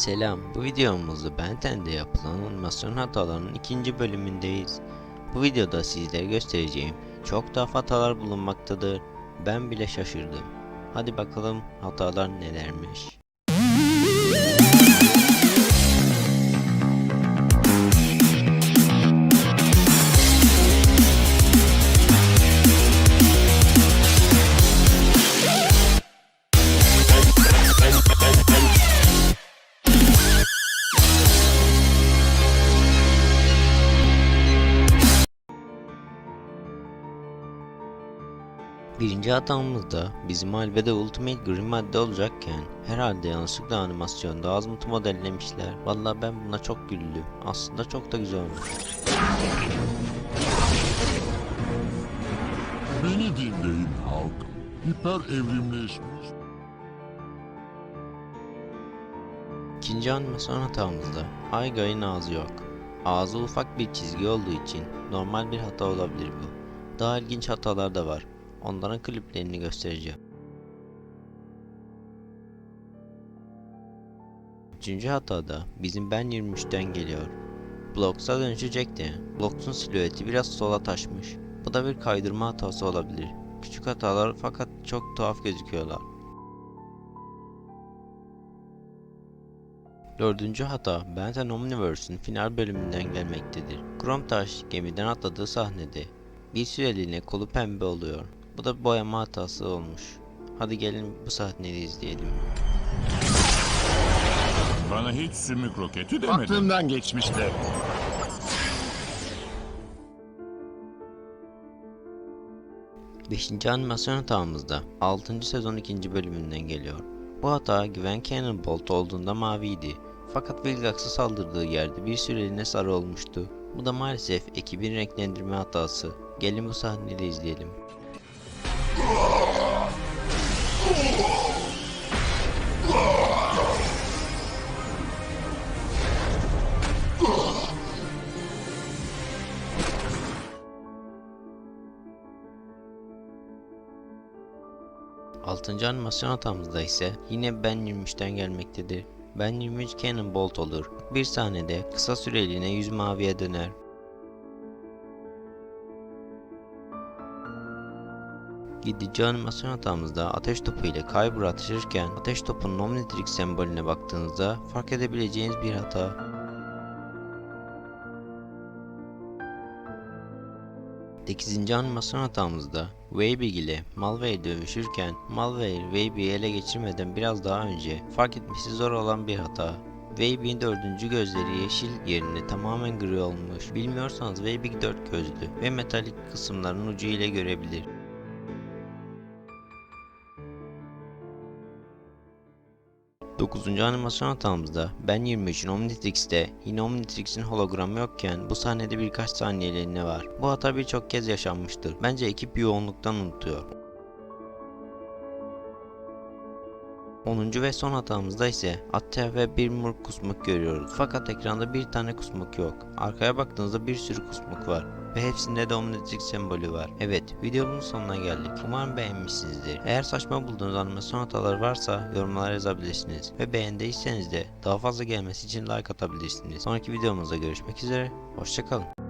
Selam, bu videomuzda Ben 10'de yapılan animasyon hatalarının ikinci bölümündeyiz. Bu videoda sizlere göstereceğim çok daha hatalar bulunmaktadır. Ben bile şaşırdım. Hadi bakalım hatalar nelermiş. Birinci hatamızda bizim albede Ultimate Green madde olacakken herhalde yanlışlıkla animasyonda Azmut'u modellemişler. Vallahi ben buna çok güldüm. Aslında çok da güzel olmuş. Beni dinleyin halk. Hiper evrimleşmiş İkinci animasyon hatamızda Ayga'nın ağzı yok. Ağzı ufak bir çizgi olduğu için normal bir hata olabilir bu. Daha ilginç hatalar da var. Onların kliplerini göstereceğim. Üçüncü hatada bizim Ben 23'ten geliyor. Blocks'a dönüşecekti. Blocks'un silüeti biraz sola taşmış. Bu da bir kaydırma hatası olabilir. Küçük hatalar fakat çok tuhaf gözüküyorlar. Dördüncü hata Benten Omniverse'ün final bölümünden gelmektedir. Kromtaş gemiden atladığı sahnede bir süreliğine kolu pembe oluyor. Bu da boyama hatası olmuş. Hadi gelin bu sahneyi izleyelim. Bana hiç sümük roketi demedin. Aklımdan geçmişti. Beşinci animasyon hatamızda 6. sezon 2. bölümünden geliyor. Bu hata Gwen Cannonbolt olduğunda maviydi. Fakat Vilgax'a saldırdığı yerde bir süreliğine sarı olmuştu. Bu da maalesef ekibin renklendirme hatası. Gelin bu sahneyi de izleyelim. Altıncı animasyon hatamızda ise yine Ben 23'ten gelmektedir. Ben 23 Cannonbolt olur. Bir sahnede kısa süreliğine yüz maviye döner. Gidici animasyon hatamızda ateş topu ile Kyber atışırken ateş topunun Omnitrix sembolüne baktığınızda fark edebileceğiniz bir hata. 8. animasyon hatamızda Weibig ile Malware dövüşürken Malware Weibig'i ele geçirmeden biraz daha önce fark etmesi zor olan bir hata. Weibig'in dördüncü gözleri yeşil yerine tamamen gri olmuş. Bilmiyorsanız Weibig dört gözlü ve metalik kısımların ucu ile görebilir. 9. animasyon hatamızda Ben 23'ün Omnitrix'te yine Omnitrix'in hologramı yokken bu sahnede birkaç saniyeliğine var. Bu hata birçok kez yaşanmıştır. Bence ekip yoğunluktan unutuyor. 10. ve son hatamızda ise Atta ve bir mur kusmuk görüyoruz. Fakat ekranda bir tane kusmuk yok. Arkaya baktığınızda bir sürü kusmuk var. Ve hepsinde de Omnitrix sembolü var. Evet videomun sonuna geldik. Umarım beğenmişsinizdir. Eğer saçma bulduğunuz animasyon hataları varsa yorumlara yazabilirsiniz. Ve beğendiyseniz de daha fazla gelmesi için like atabilirsiniz. Sonraki videomuzda görüşmek üzere. Hoşçakalın.